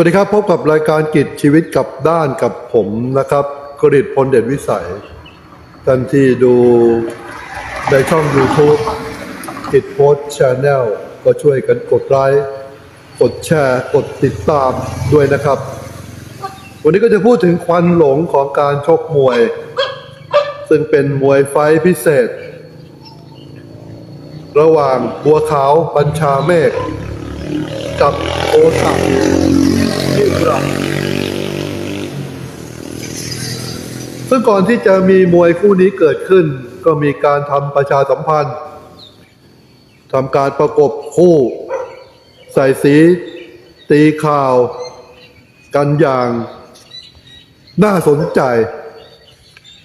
วัสดีครับ พบกับรายการกิจชีวิตกับด้านกับผมนะครับกริตพลเด่นวิสัยท่านที่ดูในช่อง YouTube กิจโพสชาแนลก็ช่วยกันกดไลค์กดแชร์ กดติดตามด้วยนะครับ วันนี้ก็จะพูดถึงควันหลงของการชกมวย ซึ่งเป็นมวยไฟพิเศษ ระหว่างบัวขาวบัญชาเมฆกับโอตัก รักซึ่งก่อนที่จะมีมวยคู่นี้เกิดขึ้น ก็มีการทำประชาสัมพันธ์ทำการประกบคู่ ใส่สี ตีข่าว กันอย่างน่าสนใจ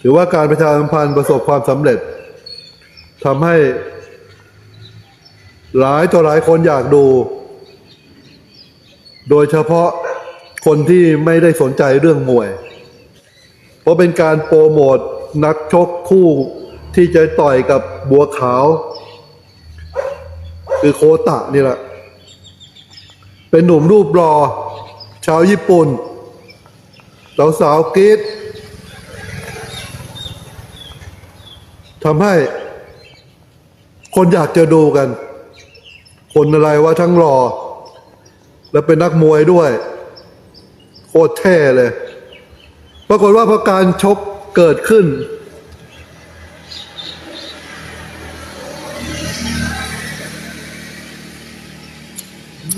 ถือว่าการประชาสัมพันธ์ประสบความสำเร็จทำให้หลายต่อหลายคนอยากดู โดยเฉพาะ คนที่ไม่ได้สนใจเรื่องมวย เพราะเป็นการโปรโมทนักชกคู่ที่จะต่อยกับบัวขาว คือโคตะนี่แหละ เป็นหนุ่มรูปรอ ชาวญี่ปุ่นสาวสาวกรีดทำให้คนอยากจะดูกัน คนอะไรว่าทั้งรอ แล้วเป็นนักมวยด้วย โคตรเท่เลย ปรากฏว่าพอการชกเกิดขึ้น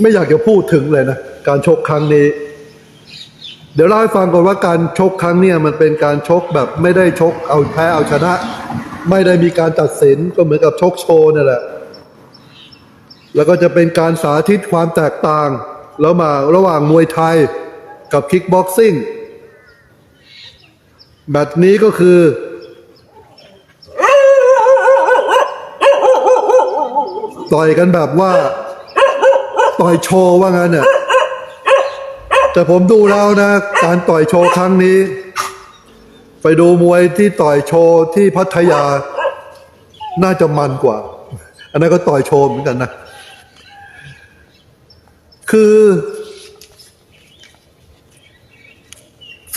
ไม่อยากจะพูดถึงเลยนะ การชกครั้งนี้ เดี๋ยวเล่าให้ฟังก่อนว่าการชกครั้งเนี้มันเป็นการชกแบบไม่ได้ชกเอาแพ้เอาชนะ ไม่ได้มีการตัดสินก็เหมือนกับชกโชว์นี่แหละแล้วก็จะเป็นการสาธิตความแตกต่าง แล้วมาระหว่างมวยไทย กับคิกบ็อกซิ่งแบบนี้ก็คือ ต่อยกันแบบว่า ต่อยโชว์ว่างั้นเนี่ยแต่ผมดูแล้วนะ การต่อยโชว์ครั้งนี้ ไปดูมวยที่ต่อยโชว์ที่พัทยา น่าจะมันกว่า อันนั้นก็ต่อยโชว์เหมือนกันนะ คือ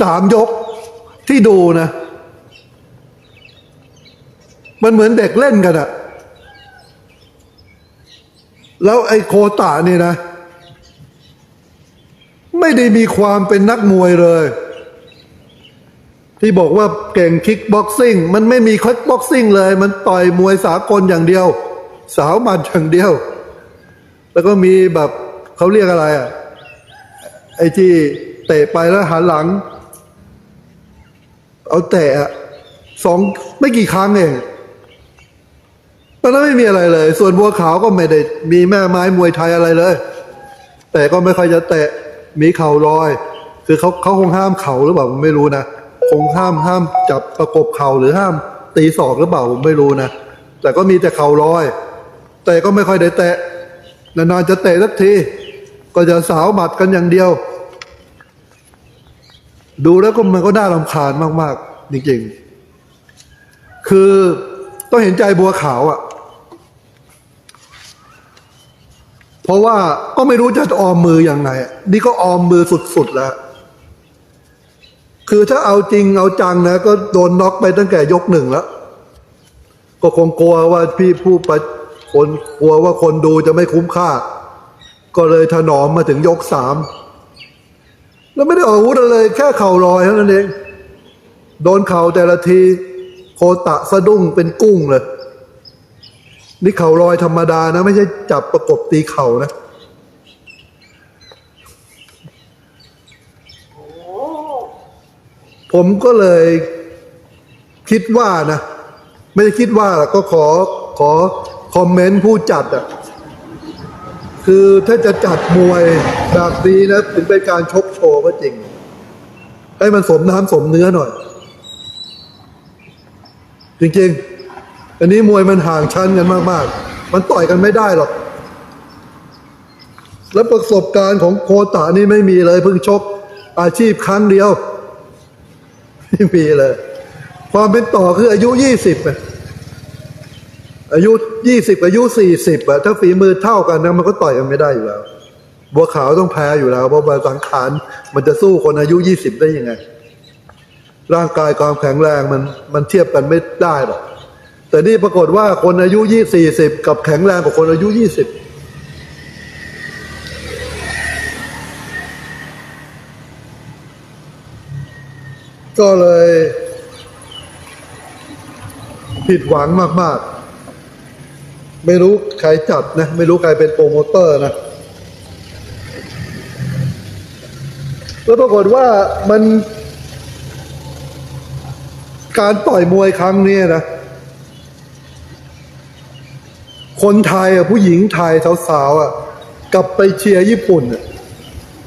สามยกที่ดูนะ มันเหมือนเด็กเล่นกันอะแล้วไอ้โคตะนี่นะ ไม่ได้มีความเป็นนักมวยเลย ที่บอกว่าเก่งคิกบ็อกซิ่ง มันไม่มีคิกบ็อกซิ่งเลย มันต่อยมวยสากลอย่างเดียว สาวมันอย่างเดียว แล้วก็มีแบบเขาเรียกอะไรอะไอ้ที่เตะไปแล้วหันหลัง เอาเตะสองไม่กี่ครั้งเองตอนนั้นไม่มีอะไรเลย ส่วนบัวขาวก็ไม่ได้มีแม่ไม้มวยไทยอะไรเลย แต่ก็ไม่ค่อยจะเตะมีเข่าลอย คือเขาเขาคงห้ามเข่าหรือเปล่าผมไม่รู้นะคงห้ามห้ามจับประกบเข่าหรือห้าม ตีศอกหรือเปล่าผมไม่รู้นะแต่ก็มีแต่เข่าลอย แต่ก็ไม่ค่อยได้เตะนานๆจะเตะสักที ก็จะสาวหมัดกันอย่างเดียว ดูแล้วก็มันก็น่ารำคาญมาก ๆ จริง ๆ คือต้องเห็นใจบัวขาวอะ่ะ เพราะว่าก็ไม่รู้จะออมมืออยังไง นี่ก็ออมมือสุด ๆ แล้ว คือถ้าเอาจริงเอาจังนะ ก็โดนน็อกไปตั้งแต่ยกหนึ่งแล้ว ก็คงกลัวว่าพี่ผู้ประคนกลัวว่าคนดูจะไม่คุ้มค่า ก็เลยถนอมมาถึงยกสาม แล้วไม่ได้ออกอาวุธอะไรเลย แค่เข่าลอยเท่านั้นเอง โดนเข่าแต่ละที โคตะสะดุ้งเป็นกุ้งเลย นี่เข่าลอยธรรมดานะ ไม่ใช่จับประกบตีเข่านะผมก็เลยคิดว่านะ ไม่ได้คิดว่าก็ขอขอคอมเมนต์ผู้จัดอะ คือถ้าจะจัดมวยแบบนี้นะถึงเป็นการชกโชว์ก็จริง ให้มันสมน้ำสมเนื้อหน่อย จริงๆ อันนี้มวยมันห่างชั้นกันมาก ๆ มันต่อยกันไม่ได้หรอก แล้วประสบการณ์ของโคตะนี่ไม่มีเลยเพิ่งชกอาชีพครั้งเดียว ไม่มีเลย ความเป็นต่อคืออายุยี่สิบ อายุยี่สิบอายุสี่สิบอะถ้าฝีมือเท่ากันนะมันก็ต่อยกันไม่ได้อยู่แล้ว บัวขาวต้องแพ้อยู่แล้ว เพราะว่าสังขารมันจะสู้คนอายุยี่สิบได้ยังไง ร่างกายความแข็งแรงมันมันเทียบกันไม่ได้หรอกแต่นี่ปรากฏว่าคนอายุยี่สี่สิบกับแข็งแรงกว่าคนอายุยี่สิบก็เลย ผิดหวังมาก ๆ ไม่รู้ใครจัดนะ ไม่รู้ใครเป็นโปรโมเตอร์นะ แล้วปรากฏว่ามันการต่อยมวยครั้งนี้นะ คนไทยอะผู้หญิงไทยสาวๆอะกลับไปเชียร์ญี่ปุ่นอะ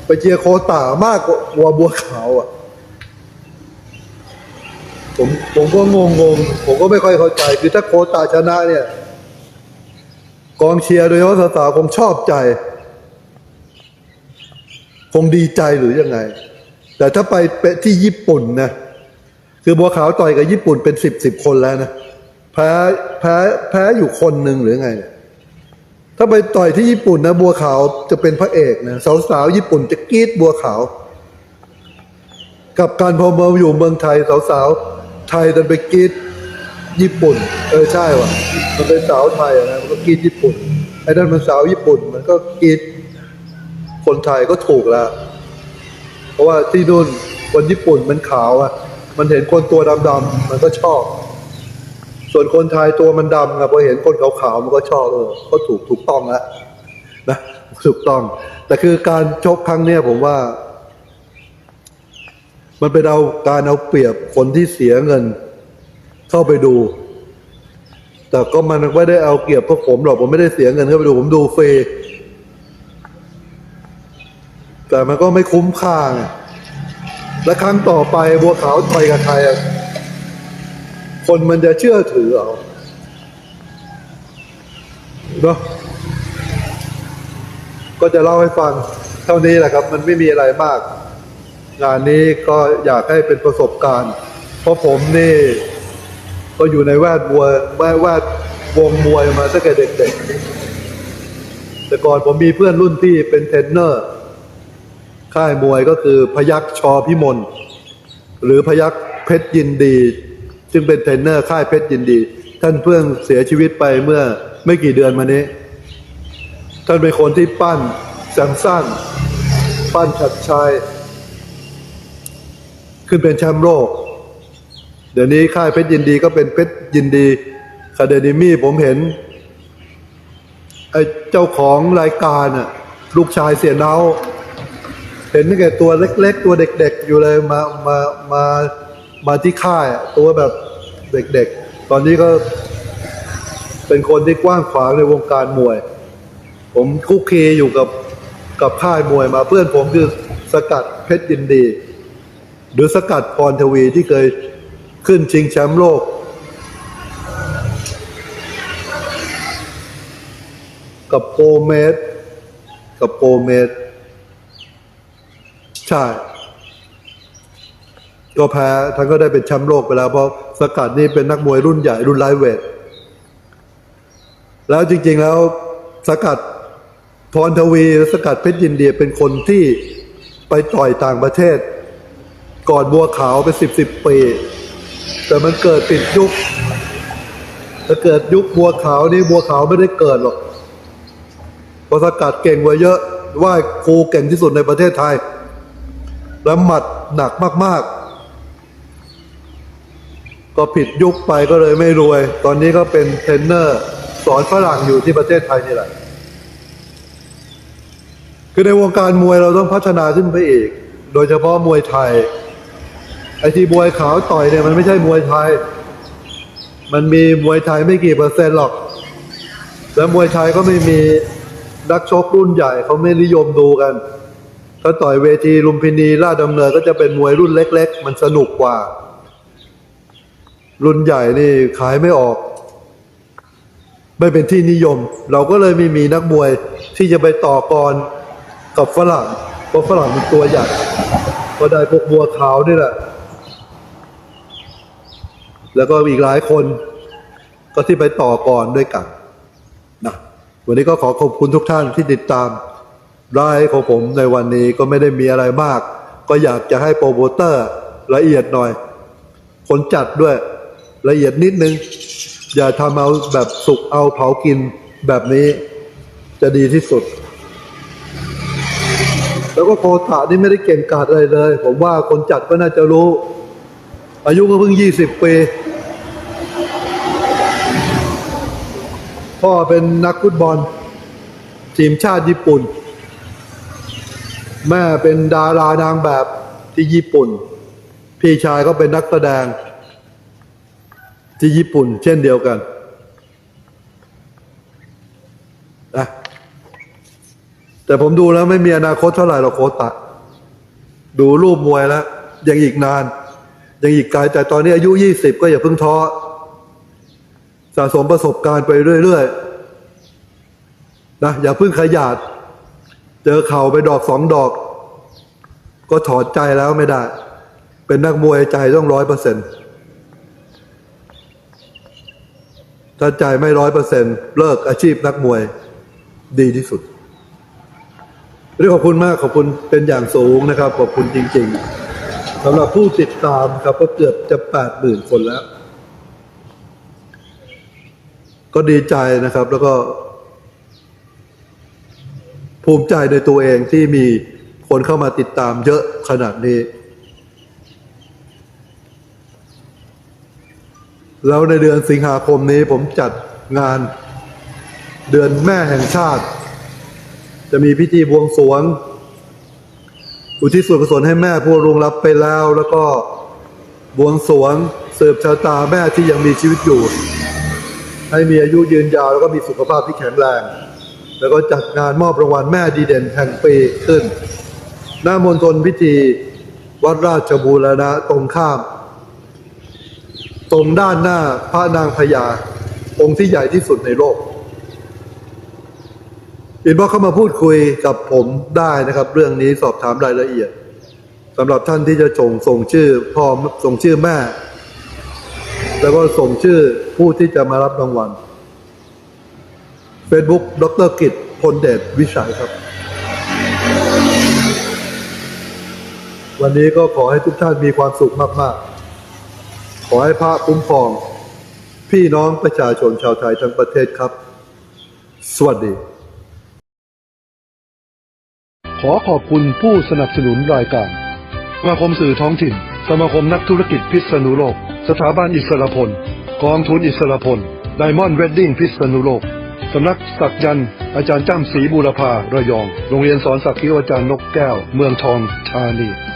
ไปเชียร์โคตามากกว่าบัวขาวอะผมผมก็งงงๆผมก็ไม่ค่อยเข้าใจคือถ้าโคตาชนะเนี่ย กองเชียร์โดยเฉพาะสาวๆคงชอบใจ คงดีใจหรือยังไง แต่ถ้าไปเปะที่ญี่ปุ่นนะคือบัวขาวต่อยกับญี่ปุ่นเป็นสิบสิบคนแล้วนะแพ้แพ้แพ้อยู่คนหนึ่งหรือไง ถ้าไปต่อยที่ญี่ปุ่นนะบัวขาวจะเป็นพระเอกนะสาวๆญี่ปุ่นจะกรี๊ดบัวขาว กับการพอมาอยู่เมืองไทยสาวๆไทยดันไปกรีด ญี่ปุ่น เออใช่ว่ะ มันเป็นสาวไทยอะนะมันก็กรีดญี่ปุ่นไอ้นั่นมันสาวญี่ปุ่น มันก็กรีดคนไทยก็ถูกแล้ว เพราะว่าที่นู่นคนญี่ปุ่นมันขาวอะ มันเห็นคนตัวดำๆมันก็ชอบ ส่วนคนไทยตัวมันดำอะพอเห็นคนขาวๆมันก็ชอบเออก็ถูกถูกต้องแล้วนะถูกต้อง แต่คือการชกครั้งเนี้ยผมว่า มันเป็นเอาการเอาเปรียบคนที่เสียเงิน เข้าไปดู แต่ก็มันไม่ได้เอาเปรียบพวกผมหรอกผมไม่ได้เสียเงินเข้าไปดูผมดูฟรีแต่มันก็ไม่คุ้มค่าไงและครั้งต่อไปบัวขาวต่อยกับใครคนมันจะเชื่อถือเอาเนาะก็จะเล่าให้ฟังเท่านี้แหละครับ มันไม่มีอะไรมาก งานนี้ก็อยากให้เป็นประสบการณ์ เพราะผมนี่ ก็อยู่ในแวดมวยแวดแวดวงมวยมาตั้งแต่เด็กๆ แต่ก่อนผมมีเพื่อนรุ่นพี่เป็นเทรนเนอร์ ค่ายมวยก็คือพยักชอพิมลหรือพยักเพชรยินดี ซึ่งเป็นเทรนเนอร์ค่ายเพชรยินดี ท่านเพิ่งเสียชีวิตไปเมื่อไม่กี่เดือนมานี้ ท่านเป็นคนที่ปั้นแซมสันปั้นชัดชัยขึ้นเป็นแชมป์โลก เดี๋ยวนี้ค่ายเพชรยินดีก็เป็นเพชรยินดีคาเดมี่ผมเห็นไอ้เจ้าของรายการน่ะลูกชายเสียเนาเห็นตั้งแต่ตัวเล็ก ๆ ตัวเด็ก ๆ อยู่เลยมามามามาที่ค่ายตัวแบบเด็ก ๆ ตอนนี้ก็เป็นคนที่กว้างขวางในวงการมวย ผมคุกคีอยู่กับกับค่ายมวยมาเพื่อนผมคือสกัดเพชรยินดี หรือสกัดพรทวีที่เคย ขึ้นชิงแชมป์โลก กับโกเมสกับโกเมสใช่ก็แพ้ท่านก็ได้เป็นแชมป์โลกไปแล้ว เพราะสกัดนี่เป็นนักมวยรุ่นใหญ่รุ่นไลท์เวท แล้วจริง ๆแล้วสกัดพรทวีและสกัดเพชรยินเดียเป็นคนที่ไปต่อยต่างประเทศ ก่อนบัวขาวเป็นสิบสิบปี แต่มันเกิดปิดยุคถ้าเกิดยุคบัวขาวนี่บัวขาวไม่ได้เกิดหรอกเพราะสกัดเก่งกว่าเยอะว่าครูเก่งที่สุดในประเทศไทย แล้วหมัดหนักมาก ๆ ก็ผิดยุคไปก็เลยไม่รวย ตอนนี้ก็เป็นเทรนเนอร์ สอนฝรั่งอยู่ที่ประเทศไทยนี่แหละ คือในวงการมวยเราต้องพัฒนาขึ้นไปอีก โดยเฉพาะมวยไทย ไอ้ที่มวยขาวต่อยเนี่ยมันไม่ใช่มวยไทย มันมีมวยไทยไม่กี่เปอร์เซ็นต์หรอก แล้วมวยไทยก็ไม่มีนักชกรุ่นใหญ่เขาไม่นิยมดูกัน ถ้าต่อยเวทีลุมพินีลาดดำเนินก็จะเป็นมวยรุ่นเล็ก ๆ มันสนุกกว่า รุ่นใหญ่นี่ขายไม่ออก ไม่เป็นที่นิยม เราก็เลยไม่มีนักมวยที่จะไปต่อกรกับฝรั่งเพราะฝรั่งมันตัวใหญ่ก็ได้พวกบัวขาวนี่แหละ แล้วก็อีกหลายคน ก็ที่ไปต่อก่อนด้วยกันนะวันนี้ก็ขอขอบคุณทุกท่านที่ติดตามรายของผมในวันนี้ก็ไม่ได้มีอะไรมาก ก็อยากจะให้โปรโมเตอร์ละเอียดหน่อย คนจัดด้วยละเอียดนิดนึง อย่าทำเอาแบบสุกเอาเผากินแบบนี้จะดีที่สุด แล้วก็โคตะนี่ไม่ได้เก่งกาจอะไรเลย ผมว่าคนจัดก็น่าจะรู้ อายุก็เพิ่งยี่สิบปี พ่อเป็นนักฟุตบอล ทีมชาติญี่ปุ่น แม่เป็นดารานางแบบที่ญี่ปุ่น พี่ชายก็เป็นนักแสดง ที่ญี่ปุ่น เช่นเดียวกันนะแต่ผมดูแล้วไม่มีอนาคตเท่าไหร่หรอกโคตะ ดูรูปมวยแล้ว ยังอีกนาน ยังอีกไกลแต่ตอนนี้อายุยี่สิบก็อย่าเพิ่งท้อ สะสมประสบการณ์ไปเรื่อยๆนะอย่าเพิ่งขยาด เจอเข่าไปดอกสองดอก ก็ถอดใจแล้วไม่ได้ เป็นนักมวยใจต้องร้อยเปอร์เซ็นต์ถ้าใจไม่ร้อยเปอร์เซ็นต์เลิกอาชีพนักมวยดีที่สุดเรียกขอบคุณมากขอบคุณเป็นอย่างสูงนะครับ ขอบคุณจริง ๆสำหรับผู้ติดตามครับก็เกือบจะแปดหมื่นคนแล้ว ก็ดีใจนะครับ แล้วก็ ภูมิใจในตัวเองที่มีคนเข้ามาติดตามเยอะขนาดนี้ แล้วในเดือนสิงหาคมนี้ผมจัดงานเดือนแม่แห่งชาติ จะมีพิธีบวงสรวง อุทิศส่วนกุศลให้แม่ผู้ร่วงรับไปแล้ว แล้วก็บวงสรวงสืบชะตาแม่ที่ยังมีชีวิตอยู่ ให้มีอายุยืนยาวแล้วก็มีสุขภาพที่แข็งแรง แล้วก็จัดงานมอบรางวัลแม่ดีเด่นแห่งปีขึ้น หน้ามณฑลพิธีวัดราชบูรณะตรงข้าม ตรงด้านหน้าพระนางพญาองค์ที่ใหญ่ที่สุดในโลกอินบ็อกเข้ามาพูดคุยกับผมได้นะครับ เรื่องนี้สอบถามรายละเอียดสำหรับท่านที่จะส่งส่งชื่อพ่อส่งชื่อแม่ แล้วก็ส่งชื่อ ผู้ที่จะมารับรางวัล Facebook ดรกิจพลเดชวิชัยครับ วันนี้ก็ขอให้ทุกท่านมีความสุขมาก ๆ ขอให้พระคุ้มครอง พี่น้องประชาชนชาวไทยทั้งประเทศครับ สวัสดี ขอขอบคุณผู้สนับสนุนรายการสมาคมสื่อท้องถิ่น สมาคมนักธุรกิจพิษณุโลก สถาบันอิสรพล กองทุนอิสรพลไดมอนด์เวดดิ้งพิษณุโลก สำนักสักยันต์อาจารย์จ้ำศรีบูรพาระยอง โรงเรียนสอนสักคิวอาจารย์นกแก้ว เมืองทองธานี